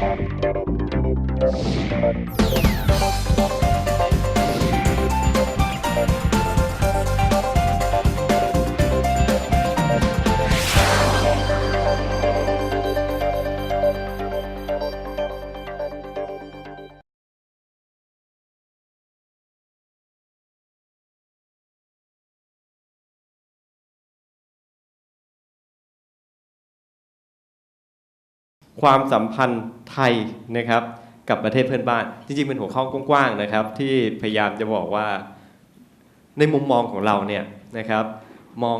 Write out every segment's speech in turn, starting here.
Thank you. ความสัมพันธ์ไทยนะครับกับประเทศเพื่อนบ้าน จริงๆเป็นหัวข้อกว้างๆนะครับ ที่พยายามจะบอกว่าในมุมมองของเราเนี่ยนะครับ มอง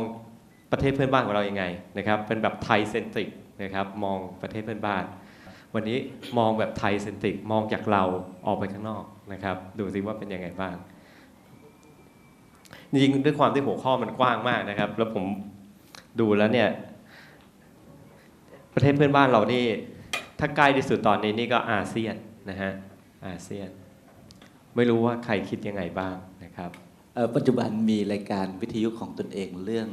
ประเทศเพื่อนบ้านของเรายังไงนะครับ เป็นแบบไทยเซนติกนะครับ มองประเทศเพื่อนบ้าน วันนี้มองแบบไทยเซนติกมองจากเราออกไปข้างนอกนะครับ ดูซิว่าเป็นยังไงบ้างจริงๆด้วยความที่หัวข้อมันกว้างมากนะครับ แล้วผมดูแล้วเนี่ย ประเทศเพื่อนบ้านเรานี่ถ้าใกล้ที่สุดตอนนี้นี่ก็อาเซียนนะฮะอาเซียน ไม่รู้ว่าใครคิดยังไงบ้างนะครับปัจจุบันมีรายการวิทยุของตนเองเรื่อง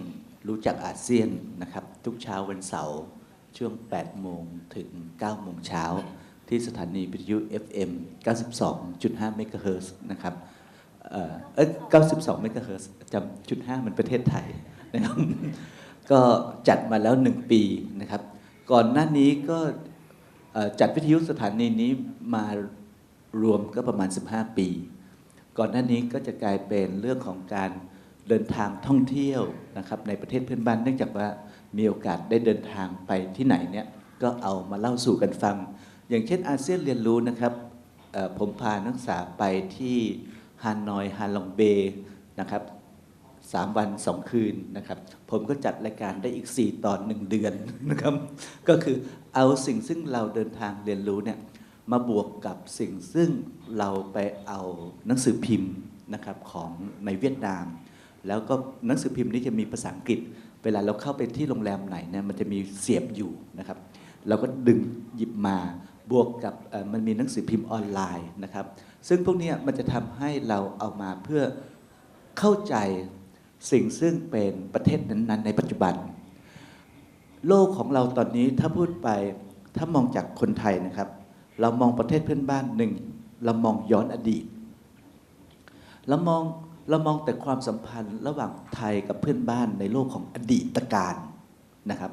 รู้จักอาเซียนนะครับ ทุกเช้าวันเสาร์ช่วง 8 โมงถึง 9 โมงเช้า ที่สถานีวิทยุ FM 92.5 เมกะเฮิรตซ์นะครับเออเอ้ย92 เมกะเฮิรตซ์จำจุด5มันประเทศไทยนะครับก็จัดมาแล้ว 1 ปีนะครับ ก่อนหน้านี้ก็จัดวิทยุสถานีนี้มารวมก็ประมาณ 15 ปี ก่อนหน้านี้ก็จะกลายเป็นเรื่องของการเดินทางท่องเที่ยวนะครับในประเทศเพื่อนบ้านเนื่องจากว่ามีโอกาสได้เดินทางไปที่ไหนเนี่ยก็เอามาเล่าสู่กันฟัง อย่างเช่นอาเซียนเรียนรู้นะครับผมพานักศึกษาไปที่ฮานอยฮาลองเบนะครับ สามวันสองคืนนะครับ ผมก็จัดรายการได้อีก 4 ตอน 1 เดือนนะครับ ก็คือเอาสิ่งซึ่งเราเดินทางเรียนรู้เนี่ยมาบวกกับสิ่งซึ่งเราไปเอาหนังสือพิมพ์นะครับของในเวียดนาม แล้วก็หนังสือพิมพ์นี้จะมีภาษาอังกฤษ เวลาเราเข้าไปที่โรงแรมไหนเนี่ยมันจะมีเสียบอยู่นะครับ เราก็ดึงหยิบมาบวกกับมันมีหนังสือพิมพ์ออนไลน์นะครับ ซึ่งพวกนี้มันจะทำให้เราเอามาเพื่อเข้าใจ สิ่งซึ่งเป็นประเทศนั้น ๆ ในปัจจุบัน โลกของเราตอนนี้ถ้าพูดไปถ้ามองจากคนไทยนะครับ เรามองประเทศเพื่อนบ้านหนึ่งเรามองย้อนอดีตเรามองเรามองแต่ความสัมพันธ์ระหว่างไทยกับเพื่อนบ้านในโลกของอดีตการนะครับ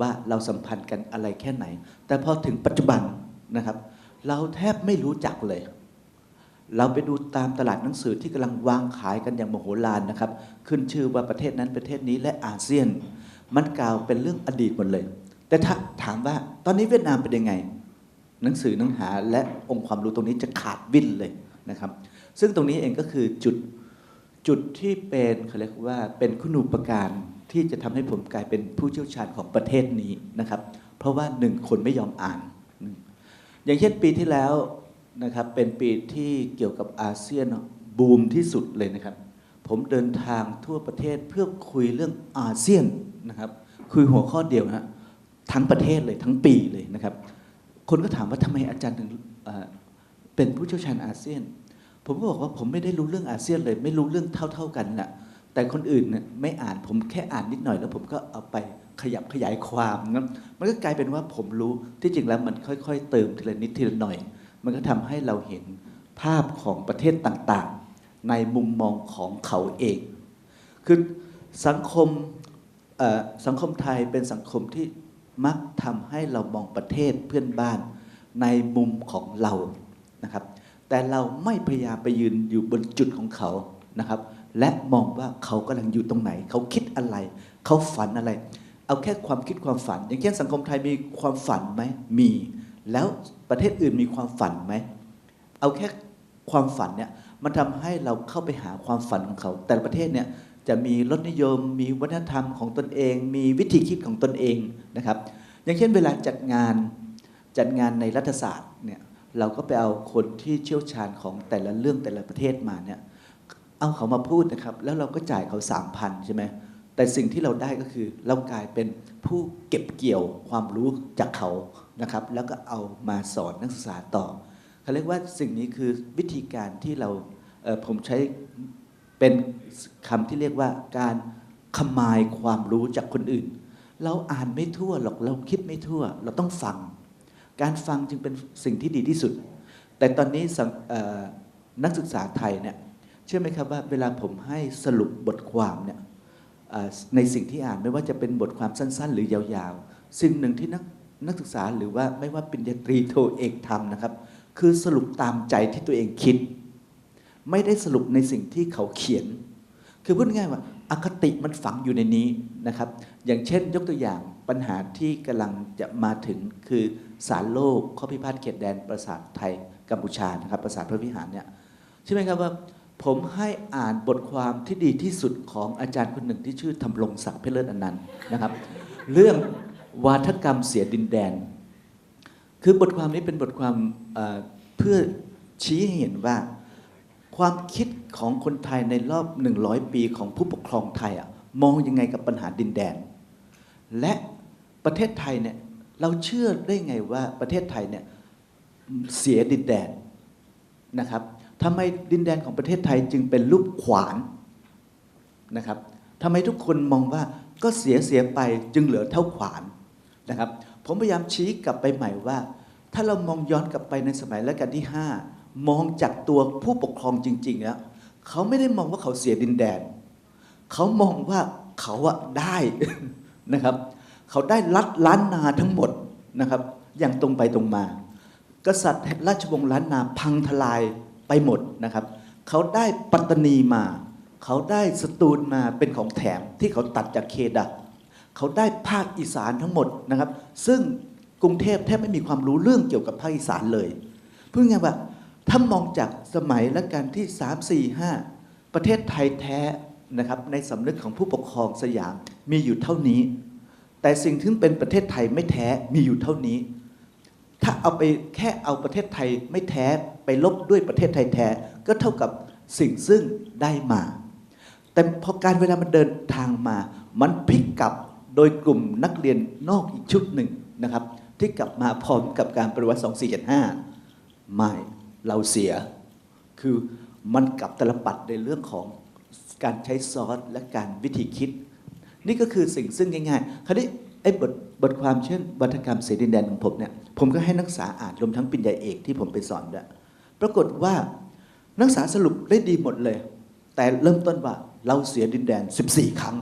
ว่าเราสัมพันธ์กันอะไรแค่ไหน แต่พอถึงปัจจุบันนะครับ เราแทบไม่รู้จักเลย เราไปดูตามตลาดหนังสือที่กำลังวางขายกันอย่างมโหฬารนะครับ ขึ้นชื่อว่าประเทศนั้นประเทศนี้และอาเซียน มันกล่าวเป็นเรื่องอดีตหมดเลย แต่ถ้าถามว่าตอนนี้เวียดนามเป็นยังไง หนังสือเนื้อหาและองค์ความรู้ตรงนี้จะขาดวิ่นเลยนะครับ ซึ่งตรงนี้เองก็คือจุดจุดที่เป็นเขาเรียกว่าเป็นคุณูปการที่จะทำให้ผมกลายเป็นผู้เชี่ยวชาญของประเทศนี้นะครับ เพราะว่าหนึ่งคนไม่ยอมอ่าน อย่างเช่นปีที่แล้ว นะครับเป็นปีที่เกี่ยวกับอาเซียนบูมที่สุดเลยนะครับ ผมเดินทางทั่วประเทศเพื่อคุยเรื่องอาเซียนนะครับ คุยหัวข้อเดียวนะทั้งประเทศเลยทั้งปีเลยนะครับ คนก็ถามว่าทำไมอาจารย์ถึงเป็นผู้เชี่ยวชาญอาเซียน ผมก็บอกว่าผมไม่ได้รู้เรื่องอาเซียนเลย ไม่รู้เรื่องเท่า ๆกันแหละแต่คนอื่นเนี่ยไม่อ่านผมแค่อ่านนิดหน่อยแล้วผมก็เอาไปขยับขยายความนะมันก็กลายเป็นว่าผมรู้ที่จริงแล้วมันค่อย ๆ เติมทีละนิดทีละหน่อย มันก็ทำให้เราเห็นภาพของประเทศต่างๆ ในมุมมองของเขาเอง คือสังคมสังคมไทยเป็นสังคมที่มักทำให้เรามองประเทศเพื่อนบ้านในมุมของเรานะครับ แต่เราไม่พยายามไปยืนอยู่บนจุดของเขานะครับ และมองว่าเขากำลังอยู่ตรงไหน เขาคิดอะไร เขาฝันอะไร เอาแค่ความคิดความฝัน อย่างเช่นสังคมไทยมีความฝันไหมมี แล้วประเทศอื่นมีความฝันไหม เอาแค่ความฝันเนี่ยมันทำให้เราเข้าไปหาความฝันของเขา แต่ละประเทศเนี่ยจะมีรสนิยม มีวัฒนธรรมของตนเอง มีวิธีคิดของตนเองนะครับ อย่างเช่นเวลาจัดงานจัดงานในรัฐศาสตร์เนี่ยเราก็ไปเอาคนที่เชี่ยวชาญของแต่ละเรื่องแต่ละประเทศมาเนี่ยเอาเขามาพูดนะครับ แล้วเราก็จ่ายเขาสามพันใช่ไหม แต่สิ่งที่เราได้ก็คือเรากลายเป็นผู้เก็บเกี่ยวความรู้จากเขานะครับ แล้วก็เอามาสอนนักศึกษาต่อเขาเรียกว่าสิ่งนี้คือวิธีการที่เราเผมใช้เป็นคำที่เรียกว่าการขมายความรู้จากคนอื่น เราอ่านไม่ทั่วหรอกเราคิดไม่ทั่ว เราต้องฟัง การฟังจึงเป็นสิ่งที่ดีที่สุด แต่ตอนนี้นักศึกษาไทยเนี่ยเชื่อไหมครับว่าเวลาผมให้สรุปบทความเนี่ย ในสิ่งที่อ่านไม่ว่าจะเป็นบทความสั้น ๆ หรือยาวๆ สิ่งหนึ่งที่นักนักศึกษาหรือว่าไม่ว่าปริญญาตรีโทเอกทำนะครับ คือสรุปตามใจที่ตัวเองคิด ไม่ได้สรุปในสิ่งที่เขาเขียน คือพูดง่ายว่าอคติมันฝังอยู่ในนี้นะครับ อย่างเช่นยกตัวอย่างปัญหาที่กำลังจะมาถึงคือศาลโลกข้อพิพาทเขตแดนประสาทไทยกัมพูชานะครับประสาทพระวิหารเนี่ยใช่ไหมครับว่า ผมให้อ่านบทความที่ดีที่สุดของอาจารย์คนหนึ่งที่ชื่อธำรงศักดิ์เพชรเลิศอนันต์นะครับ เรื่องวาทกรรมเสียดินแดน คือบทความนี้เป็นบทความเอ่อเพื่อชี้ให้เห็นว่า ความคิดของคนไทยในรอบ 100 ปีของผู้ปกครองไทยอะมองยังไงกับปัญหาดินแดน และประเทศไทยเนี่ยเราเชื่อได้ไงว่าประเทศไทยเนี่ยเสียดินแดนนะครับ ทำไมดินแดนของประเทศไทยจึงเป็นรูปขวานนะครับทำไมทุกคนมองว่าก็เสียเสียไปจึงเหลือเท่าขวานนะครับ ผมพยายามชี้กลับไปใหม่ว่า ถ้าเรามองย้อนกลับไปในสมัยรัชกาลที่ 5 มองจากตัวผู้ปกครองจริงๆแล้วเขาไม่ได้มองว่าเขาเสียดินแดน เขามองว่าเขาอะได้นะครับ เขาได้ลัดล้านนาทั้งหมดนะครับ อย่างตรงไปตรงมา กษัตริย์ราชวงศ์ล้านนาพังทลาย ไปหมดนะครับ เขาได้ปัตตานีมา เขาได้สตูลมาเป็นของแถมที่เขาตัดจากเคดักเขาได้ภาคอีสานทั้งหมดนะครับ ซึ่งกรุงเทพแทบไม่มีความรู้เรื่องเกี่ยวกับภาคอีสานเลยพูดง่ายว่าถ้ามองจากสมัยและการที่ 3 4 5 ประเทศไทยแท้นะครับในสำนึกของผู้ปกครองสยามมีอยู่เท่านี้ แต่สิ่งที่เป็นประเทศไทยไม่แท้มีอยู่เท่านี้ ถ้าเอาไปแค่เอาประเทศไทยไม่แท้ไปลบด้วยประเทศไทยแท้ ก็เท่ากับสิ่งซึ่งได้มา แต่พอการเวลามันเดินทางมา มันพลิกกลับโดยกลุ่มนักเรียนนอกอีกชุดหนึ่งนะครับ ที่กลับมาพร้อมกับการปฏิวัติ 2475 ไม่เราเสีย คือมันกลับตลปัดในเรื่องของการใช้ซอสและการวิธีคิด นี่ก็คือสิ่งซึ่งง่ายๆคราวนี้ไอ้บท ทความเช่นวัฒกรรมเสดินแดนของผมเนี่ยผมก็ให้นักศึกษาอ่านรวมทั้งปิญญาเอกที่ผมไปสอนด้วยปรากฏว่านักศึกษาสรุปได้ดีหมดเลย แต่เริ่มต้นว่าเราเสียดินแดน 14 ครั้ง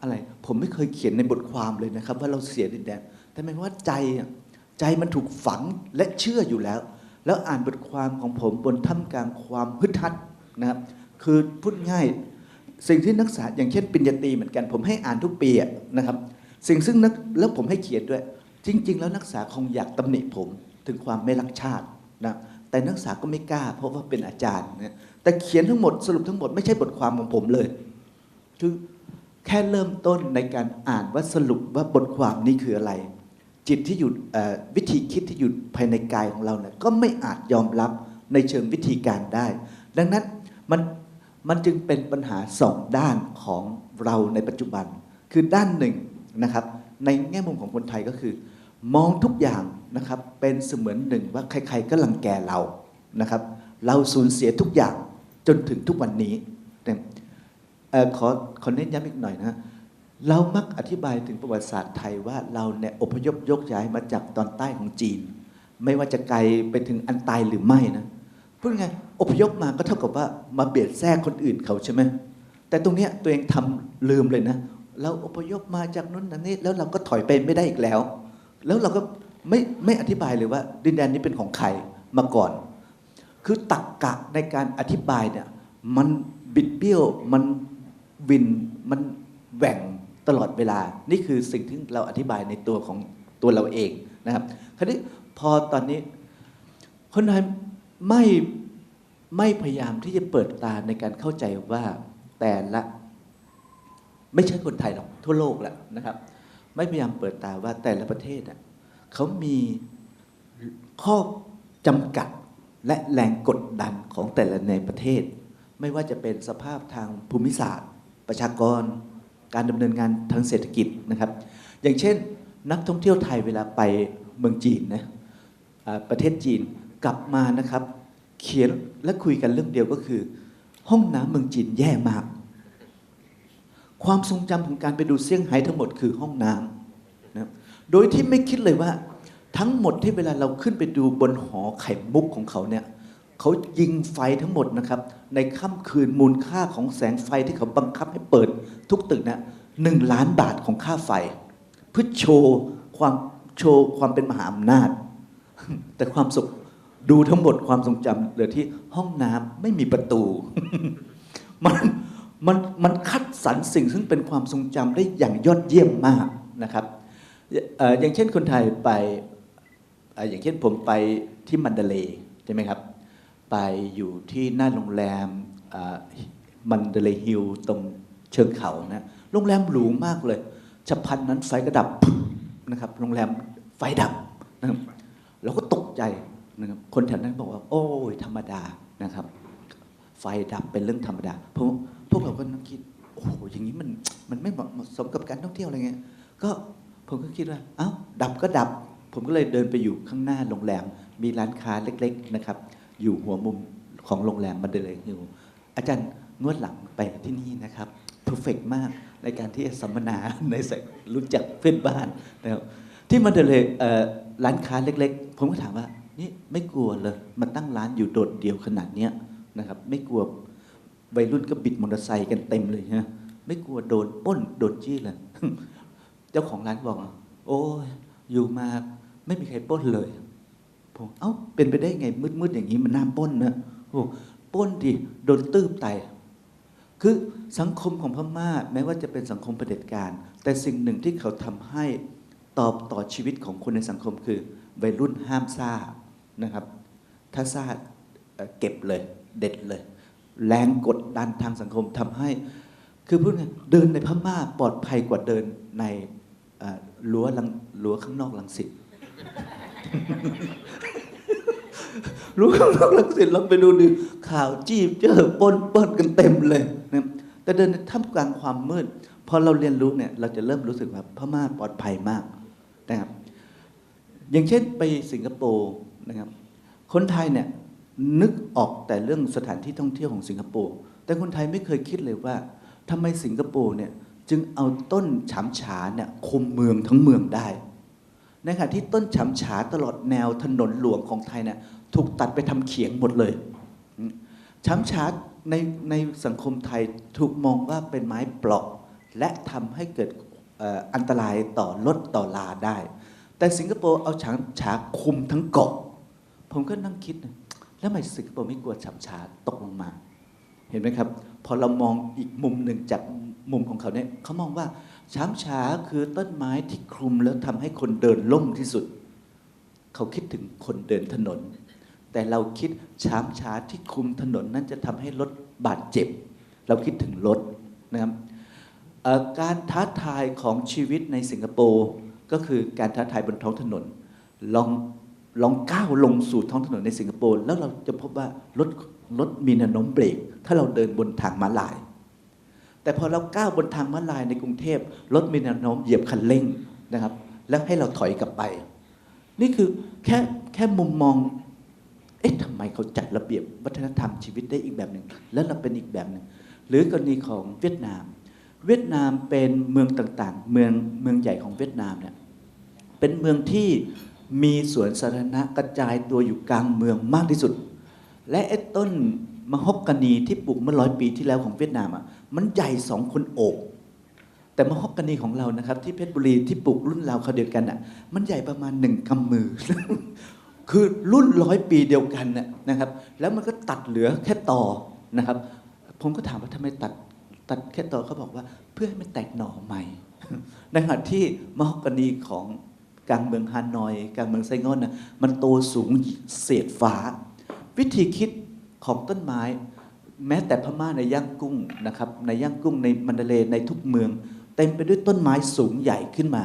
อะไรผมไม่เคยเขียนในบทความเลยนะครับ ว่าเราเสียดินแดน แต่หมายว่าใจใจมันถูกฝังและเชื่ออยู่แล้ว แล้วอ่านบทความของผมบนท่ามกลางความฮึดฮัดนะครับคือพูดง่าย สิ่งที่นักศึกษาอย่างเช่น ปิญญาตรีเหมือนกัน ผมให้อ่านทุกปีนะครับ สิ่งซึ่งนักแล้วผมให้เขียนด้วย จริง ๆ แล้วนักศึกษาคงอยากตำหนิผมถึงความไม่รักชาตินะแต่นักศึกษาก็ไม่กล้า เพราะว่าเป็นอาจารย์นะแต่เขียนทั้งหมดสรุปทั้งหมดไม่ใช่บทความของผมเลย คือแค่เริ่มต้นในการอ่านว่าสรุปว่าบทความนี้คืออะไร จิตที่อยู่วิธีคิดที่อยู่ภายในกายของเราเนี่ยก็ไม่อาจยอมรับในเชิงวิธีการได้ ดังนั้นมันมันจึงเป็นปัญหาสองด้านของเราในปัจจุบัน คือด้านหนึ่ง นะครับ ในแง่มุมของคนไทยก็คือ มองทุกอย่างนะครับเป็นเสมือนหนึ่งว่าใครๆก็ลังแกเรานะครับ เราสูญเสียทุกอย่างจนถึงทุกวันนี้เนี่ยเอ่อขอขอเน้นย้ำอีกหน่อยนะเรามักอธิบายถึงประวัติศาสตร์ไทยว่าเราเนี่ยอพยพยกย้ายมาจากตอนใต้ของจีน ไม่ว่าจะไกลไปถึงอันตายหรือไม่นะพูดไงอพยพมาก็เท่ากับว่ามาเบียดแทรกคนอื่นเขาใช่ไหมแต่ตรงเนี้ยตัวเองทำลืมเลยนะ เราอพยพมาจากนู้นนั่นนี่แล้วเราก็ถอยไปไม่ได้อีกแล้ว แล้วเราก็ไม่ไม่อธิบายเลยว่า ดินแดนนี้เป็นของใครมาก่อน คือตักกะในการอธิบายเนี่ยมันบิดเบี้ยวมันวินมันแหว่งตลอดเวลา นี่คือสิ่งที่เราอธิบายในตัวของตัวเราเองนะครับคราวนี้พอตอนนี้ คนไทยไม่ไม่พยายามที่จะเปิดตาในการเข้าใจว่าแต่ละ ไม่ใช่คนไทยหรอกทั่วโลกแหละนะครับ ไม่พยายามเปิดตาว่าแต่ละประเทศอะเขามีข้อจำกัดและแรงกดดันของแต่ละในประเทศ ไม่ว่าจะเป็นสภาพทางภูมิศาสตร์ ประชากร การดำเนินงานทางเศรษฐกิจนะครับ อย่างเช่น นักท่องเที่ยวไทยเวลาไปเมืองจีนนะประเทศจีนกลับมานะครับ เขียนและคุยกันเรื่องเดียวก็คือ ห้องน้ำเมืองจีนแย่มาก ความทรงจำของการไปดูเซี่ยงไฮ้ทั้งหมดคือห้องน้ำนะโดยที่ไม่คิดเลยว่า ทั้งหมดที่เวลาเราขึ้นไปดูบนหอไข่มุกของเขาเนี่ยเขายิงไฟทั้งหมดนะครับ ในค่ำคืนมูลค่าของแสงไฟที่เขาบังคับให้เปิด ทุกตึกเนี่ยหนึ่งล้านบาทของค่าไฟ เพื่อโชว์ความโชว์ความเป็นมหาอำนาจ แต่ความสุขดูทั้งหมดความทรงจำเหลือที่ห้องน้ำไม่มีประตู มัน มันมันคัดสรรสิ่งซึ่งเป็นความทรงจำได้อย่างยอดเยี่ยมมากนะครับอย่างเช่นคนไทยไปอย่างเช่นผมไปที่มันเดเลใช่ไหมครับ ไปอยู่ที่หน้าโรงแรมมันเดเลฮิลตรงเชิงเขานะโรงแรมหรูมากเลยฉับพลันนั้นไฟก็ดับนะครับโรงแรมไฟดับนะครับเราก็ตกใจนะครับคนแถวนั้นบอกว่า โอ้ยธรรมดานะครับ ไฟดับเป็นเรื่องธรรมดาพวกพ วกเราก็นั่งคิดโอ้โหอย่างนี้มันมันไม่เหมาะสมกับการท่องเที่ยวอะไรเงี้ยก็ผมก็คิดว่าเอ้าดับก็ดับ ผมก็เลยเดินไปอยู่ข้างหน้าโรงแรม มีร้านค้าเล็ก ๆนะครับ อยู่หัวมุมของโรงแรมมันเลยอยู่อาจารย์งวดหลังไปที่นี่นะครับเพอร์เฟกมากในการที่จะสัมมนาในสายรู้จักเพื่อนบ้านนะครับที่มันเลยเอ่อร้านค้าเล็ก ๆ ผมก็ถามว่านี่ไม่กลัวเลยมาตั้งร้านอยู่โดดเดี่ยวขนาดเนี้ยนะครับ ไม่กลัว วัยรุ่นก็บิดมอเตอร์ไซค์กันเต็มเลยฮะไม่กลัวโดนป้นโดนจี้เลยเจ้าของร้านบอกโอ้ยอยู่มาไม่มีใครป้นเลยผมเอ้าเป็นไปได้ไงมืดๆอย่างนี้มันน่าป้นนะโอ้ป้นดิโดนตืบไตคือสังคมของพม่าแม้ว่าจะเป็นสังคมเผด็จการ แต่สิ่งหนึ่งที่เขาทำให้ตอบต่อชีวิตของคนในสังคมคือวัยรุ่นห้ามซ่านะครับ ถ้าซ่าเก็บเลย เด็ดเลย แรงกดดันทางสังคมทำให้ คือพูดง่ายเดินในพม่าปลอดภัยกว่าเดินในรั้วลังรั้วข้างนอกลังสิตรู้ข้างนอกลังสิตลองไปดูดิข่าวจีบเจอปนเปิ้นกันเต็มเลยนะแต่เดินในท่ามกลางความมืดพอเราเรียนรู้เนี่ยเราจะเริ่มรู้สึกว่าพม่าปลอดภัยมากนะครับอย่างเช่นไปสิงคโปร์นะครับคนไทยเนี่ย นึกออกแต่เรื่องสถานที่ท่องเที่ยวของสิงคโปร์แต่คนไทยไม่เคยคิดเลยว่าทำไมสิงคโปร์เนี่ยจึงเอาต้นฉำฉาเนี่ยคุมเมืองทั้งเมืองได้ในขณะที่ต้นฉำฉาตลอดแนวถนนหลวงของไทยเนี่ยถูกตัดไปทำเขียงหมดเลยฉำฉาในในสังคมไทยถูกมองว่าเป็นไม้เปราะ และทำให้เกิดอ่ออันตรายต่อรถต่อลาได้ แต่สิงคโปร์เอาฉางฉาคุมทั้งเกาะ ผมก็นั่งคิดนะ แล้วทำไมสิงคโปร์ไม่กลัวฉำฉาตกลงมา เห็นไหมครับ พอเรามองอีกมุมหนึ่งจากมุมของเขาเนี่ยเขามองว่าช้ำฉาคือต้นไม้ที่คลุมแล้วทำให้คนเดินล่มที่สุด เขาคิดถึงคนเดินถนน แต่เราคิดช้ำช้าที่คลุมถนนนั้นจะทำให้รถบาดเจ็บ เราคิดถึงรถนะครับการท้าทายของชีวิตในสิงคโปร์ก็คือการท้าทายบนท้องถนน ลอง ลองก้าวลงสู่ท้องถนนในสิงคโปร์แล้วเราจะพบว่ารถรถมีแนวโน้มเบรก ถ้าเราเดินบนทางม้าลาย แต่พอเราก้าวบนทางม้าลายในกรุงเทพรถมีแนวโน้มเหยียบคันเร่งนะครับ แล้วให้เราถอยกลับไป นี่คือแค่แค่มุมมอง เอ๊ะทำไมเขาจัดระเบียบวัฒนธรรมชีวิตได้อีกแบบหนึ่งแล้วเราเป็นอีกแบบหนึ่งหรือกรณีของเวียดนาม เวียดนามเป็นเมืองต่างๆ เมืองเมืองใหญ่ของเวียดนามเนี่ยเป็นเมืองที่ มีสวนสาธารณะกระจายตัวอยู่กลางเมืองมากที่สุด และไอ้ต้นมะฮอกกานีที่ปลูกเมื่อร้อยปีที่แล้วของเวียดนามอะมันใหญ่สองคนโอบ แต่มะฮอกกานีของเรานะครับ ที่เพชรบุรีที่ปลูกรุ่นเราเขาเดียวกันอะมันใหญ่ประมาณหนึ่งกำมือ คือรุ่นร้อยปีเดียวกันน่ะนะครับ แล้วมันก็ตัดเหลือแค่ต่อนะครับ ผมก็ถามว่าทำไมตัดตัดแค่ต่อเขาบอกว่าเพื่อให้มันแตกหน่อใหม่ในขณะที่มะฮอกกานีของ กลางเมืองฮานอย กลางเมืองไซงอนนะมันโตสูงเศษฟ้า วิธีคิดของต้นไม้ แม้แต่พม่าในย่างกุ้งนะครับในย่างกุ้งในมันเดเลในทุกเมือง เต็มไปด้วยต้นไม้สูงใหญ่ขึ้นมา